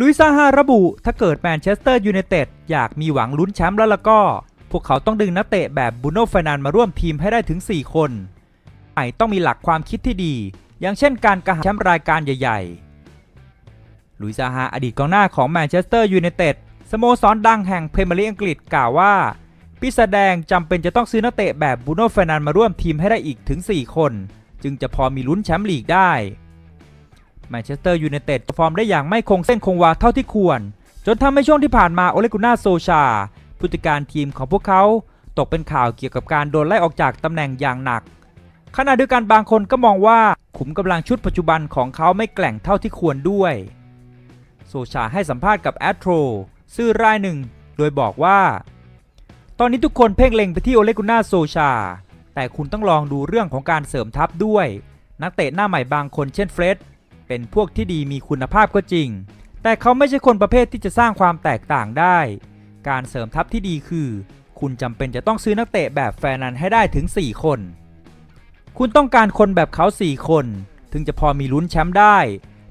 ลุยซาฮาระบุ ถ้าเกิดแมนเชสเตอร์ยูไนเต็ดอยากมีหวังลุ้นแชมป์แล้วล่ะก็ พวกเขาต้องดึงนักเตะแบบบูโน่ฟรนันมาร่วมทีมให้ได้ถึง 4 คนไอต้องมีหลักความคิดที่ดี อย่างเช่นการกระหาแชมป์รายการใหญ่ ๆ ลุยซาฮาอดีตกองหน้าของแมนเชสเตอร์ยูไนเต็ดสโมสรดังแห่งเพรเมียร์ลีกอังกฤษกล่าวว่าปีศาจแดงจำเป็นจะต้องซื้อนักเตะแบบบูโน่เฟรนันมาร่วมทีมให้ได้อีกถึง 4 คน จึงจะพอมีลุ้นแชมป์ลีกได้ แมนเชสเตอร์ยูไนเต็ดฟอร์มได้อย่างไม่คงเส้นคงวาเท่าที่ควร จนทำให้ช่วงที่ผ่านมาโอเลกุน่าโซชาผู้จัดการทีมของพวกเขา ตกเป็นข่าวเกี่ยวกับการโดนไล่ออกจากตำแหน่งอย่างหนัก ขณะเดียวกันบางคนก็มองว่าขุมกำลังชุดปัจจุบันของเขาไม่แกร่งเท่าที่ควรด้วย โซชาให้สัมภาษณ์กับแอตโทรซื่อรายหนึ่ง โดยบอกว่า ตอนนี้ทุกคนเพ่งเล็งไปที่โอเลกุน่าโซชา แต่คุณต้องลองดูเรื่องของการเสริมทัพด้วย นักเตะหน้าใหม่บางคนเช่นเฟร็ด เป็นพวกที่ดีมีคุณภาพก็จริง แต่เขาไม่ใช่คนประเภทที่จะสร้างความแตกต่างได้ การเสริมทัพที่ดีคือ คุณจำเป็นจะต้องซื้อนักเตะแบบแฟนันให้ได้ถึง 4 คน คุณต้องการคนแบบเขา 4 คน ถึงจะพอมีลุ้นแชมป์ได้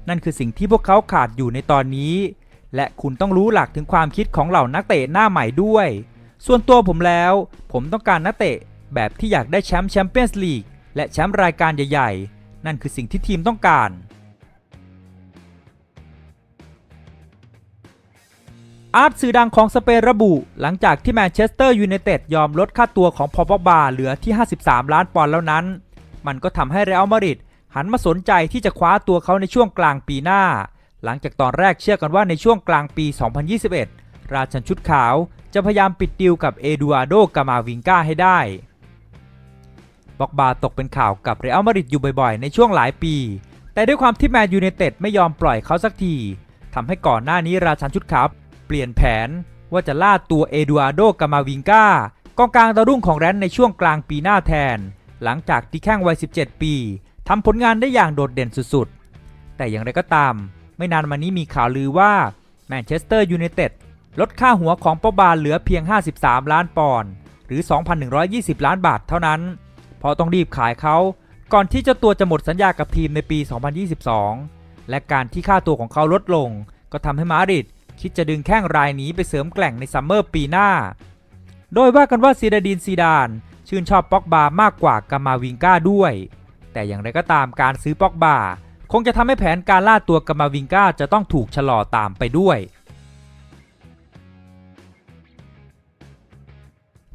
นั่นคือสิ่งที่พวกเขาขาดอยู่ในตอนนี้ และคุณต้องรู้หลักถึงความคิดของเหล่านักเตะหน้าใหม่ด้วย ส่วนตัวผมแล้ว ผมต้องการนักเตะแบบที่อยากได้แชมป์แชมเปี้ยนส์ลีกและแชมป์รายการใหญ่ ๆ นั่นคือสิ่งที่ทีมต้องการ อาร์ตสื่อดังของสเปนระบุ หลังจากที่แมนเชสเตอร์ยูไนเต็ดยอมลดค่าตัวของพอปบาเหลือที่ 53 ล้านปอนด์แล้วนั้น มันก็ทำให้เรอัลมาดริดหันมาสนใจที่จะคว้าตัวเขาในช่วงกลางปีหน้า หลังจากตอนแรกเชื่อกันว่าในช่วงกลางปี 2021 ราชันชุดขาวจะพยายามปิดดีลกับเอดูอาร์โดกามาวิงกาให้ได้บอกบาตกเป็นข่าวกับเรอัลมาดริดอยู่บ่อยๆ ในช่วงหลายปี แต่ด้วยความที่แมนยูไนเต็ดไม่ยอมปล่อยเขาสักทีทำให้ก่อนหน้านี้ราชันชุดขาว เปลี่ยนแผนว่าจะล่าตัวเอดูอาร์โดกามาวิงกากองกลางดาวรุ่งของแรนในช่วงกลางปีหน้าแทน หลังจากที่แข้งวัย 17 ปีทำผลงานได้อย่างโดดเด่นสุดๆ แต่อย่างไรก็ตาม ไม่นานมานี้มีข่าวลือว่าแมนเชสเตอร์ยูไนเต็ดลดค่าหัวของปอบาเหลือเพียง 53 ล้านปอนด์หรือ 2,120 ล้านบาทเท่านั้น เพราะต้องรีบขายเขาก่อนที่เจ้าตัวจะหมดสัญญากับทีมในปี 2022 และการที่ค่าตัวของเขาลดลง ก็ทำให้มาดริด คิดจะดึงแข้งรายนี้ไปเสริมแกล่งในซัมเมอร์ปีหน้า โดยว่ากันว่าซีดาดินซีดาน ชื่นชอบป็อกบามากกว่ากามาวิงก้าด้วย แต่อย่างไรก็ตามการซื้อป็อกบาคงจะทำให้แผนการล่าตัวกามาวิงก้าจะต้องถูกชะลอตามไปด้วย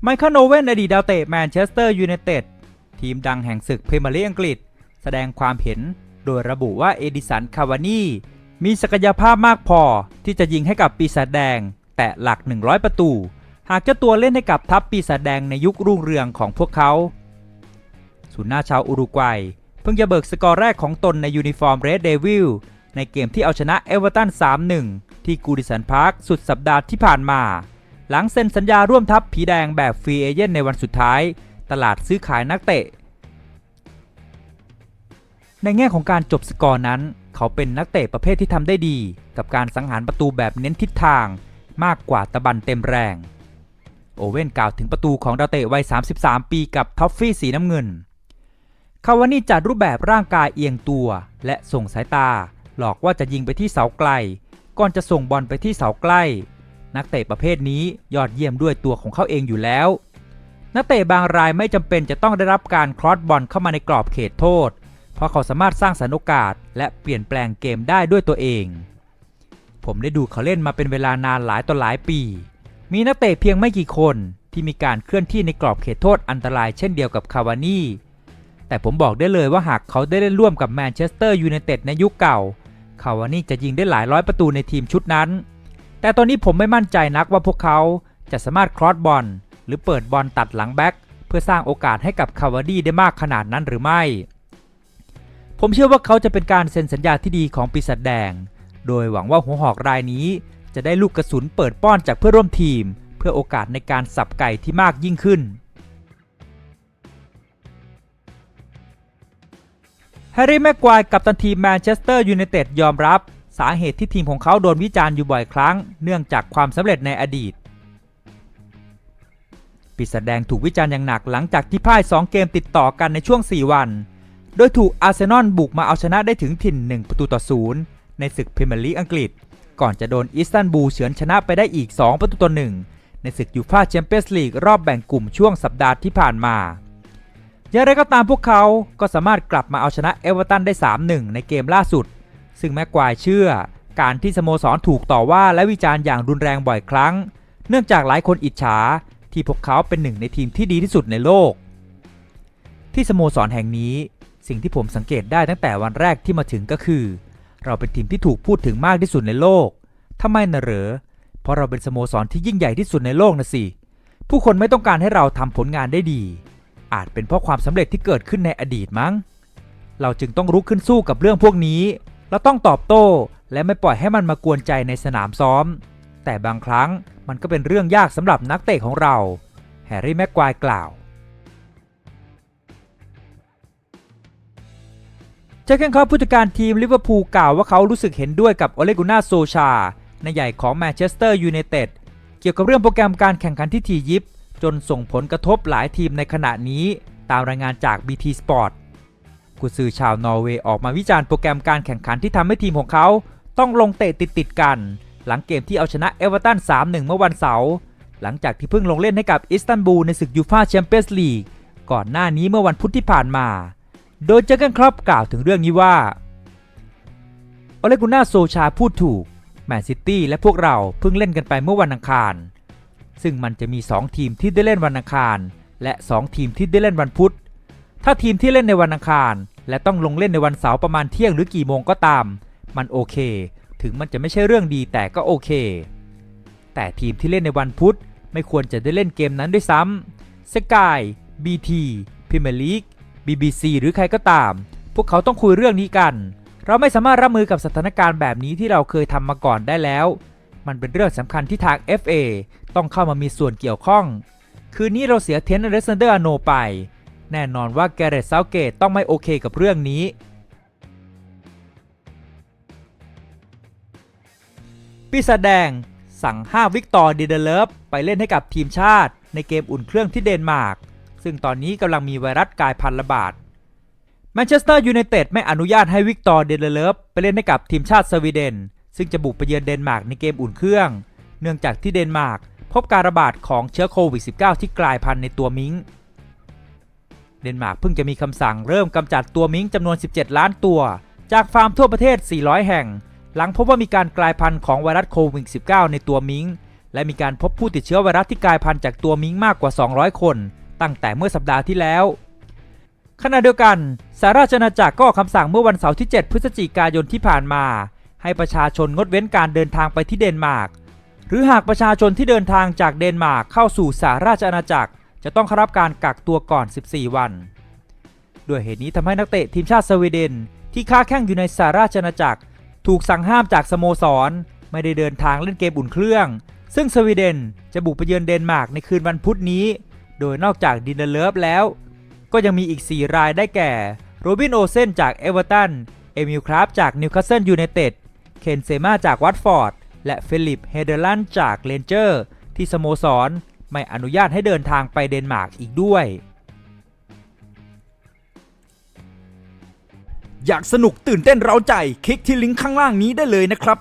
ไมเคิลโอเว่นอดีตดาวเตะแมนเชสเตอร์ยูไนเต็ดทีมดังแห่งศึกพรีเมียร์ลีกอังกฤษ แสดงความเห็นโดยระบุว่าเอดิสันคาวานี มีศักยภาพมากพอที่จะยิงให้กับปีศาจแดง แตะหลัก 100 ประตู หากเจ้าตัวเล่นให้กับทัพปีศาจแดงในยุครุ่งเรืองของพวกเขาศูนย์หน้าชาวอุรุกวัย เพิ่งจะเบิกสกอร์แรกของตนในยูนิฟอร์มเรดเดวิลในเกมที่เอาชนะเอเวอร์ตัน 3-1 ที่กูดิสันพาร์คสุดสัปดาห์ที่ผ่านมา หลังเซ็นสัญญาร่วมทัพผีแดงแบบฟรีเอเจนในวันสุดท้าย ตลาดซื้อขายนักเตะ ในแง่ของการจบสกอร์นั้น เขาเป็นนักเตะประเภทที่ทำได้ดี กับการสังหารประตูแบบเน้นทิศทางมากกว่าตะบันเต็มแรง โอเว่นกล่าวถึงประตูของดาวเตะวัย 33 ปีกับท็อฟฟี่สีน้ำเงิน คาวานี่จัดรูปแบบร่างกายเอียงตัว และส่งสายตา หลอกว่าจะยิงไปที่เสาไกล ก่อนจะส่งบอลไปที่เสาใกล้ นักเตะประเภทนี้ยอดเยี่ยมด้วยตัวของเขาเองอยู่แล้ว นักเตะบางรายไม่จำเป็นจะต้องได้รับการครอสบอลเข้ามาในกรอบเขตโทษ ราะเขาสามารถสร้างสรรค์โอกาส และเปลี่ยนแปลงเกมได้ด้วยตัวเอง ผมได้ดูเขาเล่นมาเป็นเวลานานหลายต่อหลายปี มีนักเตะเพียงไม่กี่คนที่มีการเคลื่อนที่ในกรอบเขตโทษอันตรายเช่นเดียวกับคาวานี่ แต่ผมบอกได้เลยว่าหากเขาได้เล่นร่วมกับแมนเชสเตอร์ยูไนเต็ดในยุคเก่า คาวานี่จะยิงได้หลายร้อยประตูในทีมชุดนั้น แต่ตอนนี้ผมไม่มั่นใจนักว่าพวกเขาจะสามารถครอสบอลหรือเปิดบอลตัดหลังแบ็กเพื่อสร้างโอกาสให้กับคาวาดี้ได้มากขนาดนั้นหรือไม่ ผมเชื่อว่าเขาจะเป็นการเซ็นสัญญาที่ดีของปีศาจแดง โดยหวังว่าหัวหอกรายนี้ จะได้ลูกกระสุนเปิดป้อนจากเพื่อนร่วมทีม เพื่อโอกาสในการสับไก่ที่มากยิ่งขึ้น แฮร์รี่แม็กควายกับตันทีมแมนเชสเตอร์ยูไนเต็ดยอมรับ สาเหตุที่ทีมของเขาโดนวิจารณ์อยู่บ่อยครั้ง เนื่องจากความสำเร็จในอดีตปีศาจแดงถูกวิจารณ์อย่างหนักหลังจากที่พ่าย 2 เกมติดต่อกันในช่วง 4 วัน โดยถูกอาร์เซนอลบุกมาเอาชนะได้ถึงถิ่น 1 ประตูต่อศูนย์ในศึกพรีเมียร์ลีกอังกฤษ ก่อนจะโดนอิสตันบูลเฉือนชนะไปได้อีก 2 ประตูต่อหนึ่งในศึกยูฟ่าแชมเปี้ยนส์ลีกรอบแบ่งกลุ่มช่วงสัปดาห์ที่ผ่านมาอย่างไรก็ตามพวกเขาก็สามารถกลับมาเอาชนะเอเวอร์ตันได้ 3-1 ในเกมล่าสุด ซึ่งแม็กควายเชื่อ การที่สโมสรถูกต่อว่าและวิจารณ์อย่างรุนแรงบ่อยครั้ง เนื่องจากหลายคนอิจฉาที่พวกเขาเป็นหนึ่งในทีมที่ดีที่สุดในโลก ที่สโมสรแห่งนี้ สิ่งที่ผมสังเกตได้ตั้งแต่วันแรกที่มาถึงก็คือ เราเป็นทีมที่ถูกพูดถึงมากที่สุดในโลกทำไมนะเหรอ เพราะเราเป็นสโมสรที่ยิ่งใหญ่ที่สุดในโลกนะสิ ผู้คนไม่ต้องการให้เราทำผลงานได้ดี อาจเป็นเพราะความสำเร็จที่เกิดขึ้นในอดีตมั้ง เราจึงต้องรุกขึ้นสู้กับเรื่องพวกนี้ เราต้องตอบโต้ และไม่ปล่อยให้มันมากวนใจในสนามซ้อม แต่บางครั้งมันก็เป็นเรื่องยากสำหรับนักเตะของเรา แฮร์รี่แม็กควายกล่าว เจอเกนคอปผู้จัดการทีมลิเวอร์พูลกล่าวว่าเขารู้สึกเห็นด้วยกับโอเลกุน่าโซชาในใหญ่ของแมนเชสเตอร์ยูไนเต็ดเกี่ยวกับเรื่องโปรแกรมการแข่งขันที่ทียิปจนส่งผลกระทบหลายทีมในขณะนี้ ตามรายงานจาก BT Sport กุซือชาวนอร์เวย์ออกมาวิจารณ์โปรแกรมการแข่งขันที่ทำให้ทีมของเขา ต้องลงเตะติดๆกัน หลังเกมที่เอาชนะเอเวอร์ตัน 3-1 เมื่อวันเสาร์หลังจากที่เพิ่งลงเล่นให้กับอิสตันบูลในศึกยูฟ่าแชมเปี้ยนส์ลีกก่อนหน้านี้เมื่อวันพุธที่ผ่านมา โดยเจอร์เกนครอปกล่าวถึงเรื่องนี้ว่าอเลกุน่าโซชาพูดถูก แมนซิตี้และพวกเราเพิ่งเล่นกันไปเมื่อวันอังคาร ซึ่งมันจะมี 2 ทีมที่ได้เล่นวันอังคาร และ 2 ทีมที่ได้เล่นวันพุธ ถ้าทีมที่เล่นในวันอังคาร และต้องลงเล่นในวันเสาร์ประมาณเที่ยงหรือกี่โมงก็ตาม มันโอเค ถึงมันจะไม่ใช่เรื่องดีแต่ก็โอเค แต่ทีมที่เล่นในวันพุธไม่ควรจะได้เล่นเกมนั้นด้วยซ้ำสกายบีทีพิมลีก BBC หรือใครก็ตาม พวกเขาต้องคุยเรื่องนี้กัน เราไม่สามารถรับมือกับสถานการณ์แบบนี้ที่เราเคยทำมาก่อนได้แล้ว มันเป็นเรื่องสำคัญที่ทาง FA ต้องเข้ามามีส่วนเกี่ยวข้อง คืนนี้เราเสียเทนอเลสซนเดอร์อโนไป แน่นอนว่าแกเรตเซาเกตต้องไม่โอเคกับเรื่องนี้ปีศาจแดงสั่งห้าวิกตอร์ดีเดเลฟไปเล่นให้กับทีมชาติ ในเกมอุ่นเครื่องที่เดนมาร์ก ซึ่งตอนนี้กำลังมีไวรัสกลายพันธุ์ระบาดแมนเชสเตอร์ยูไนเต็ดไม่อนุญาตให้วิกตอร์เดเลฟไปเล่นให้กับทีมชาติสวีเดน ซึ่งจะบุกไปเยือนเดนมาร์กในเกมอุ่นเครื่อง เนื่องจากที่เดนมาร์กพบการระบาดของเชื้อโควิด -19 ที่กลายพันธุ์ในตัวมิงเดนมาร์กเพิ่งจะมีคำสั่งเริ่มกำจัดตัวมิงจำนวน 17 ล้านตัว จากฟาร์มทั่วประเทศ 400 แห่ง หลังพบว่ามีการกลายพันธุ์ของไวรัสโควิด -19 ในตัวมิงและมีการพบผู้ติดเชื้อไวรัสที่กลายพันธุ์จากตัวมิงมากกว่า 200 คน ตั้งแต่เมื่อสัปดาห์ที่แล้ว ขณะเดียวกันสหราชอาณาจักรก็ออกคำสั่งเมื่อวันเสาร์ที่ 7 พฤศจิกายนที่ผ่านมา ให้ประชาชนงดเว้นการเดินทางไปที่เดนมาร์กหรือหากประชาชนที่เดินทางจากเดนมาร์กเข้าสู่สหราชอาณาจักร จะต้องรับการกักตัวก่อน 14 วัน ด้วยเหตุนี้ทำให้นักเตะทีมชาติสวีเดน ที่ค้าแข่งอยู่ในสหราชอาณาจักร ถูกสั่งห้ามจากสโมสร ไม่ได้เดินทางเล่นเกมอุ่นเครื่อง ซึ่งสวีเดนจะบุกไปเยือนเดนมาร์กในคืนวันพุธนี้ โดยนอกจากดินเดเลฟแล้ว ก็ยังมีอีก 4 รายได้แก่ โรบินโอเซนจากเอเวอร์ตัน เอมิลคราฟจากนิวคาสเซิลยูไนเต็ด เคนเซมาจากวัตฟอร์ด และฟิลิปเฮเดอร์ลันจากเลนเจอร์ ที่สโมสร ไม่อนุญาตให้เดินทางไปเดนมาร์กอีกด้วย อยากสนุกตื่นเต้นเร้าใจ คลิกที่ลิงก์ข้างล่างนี้ได้เลยนะครับ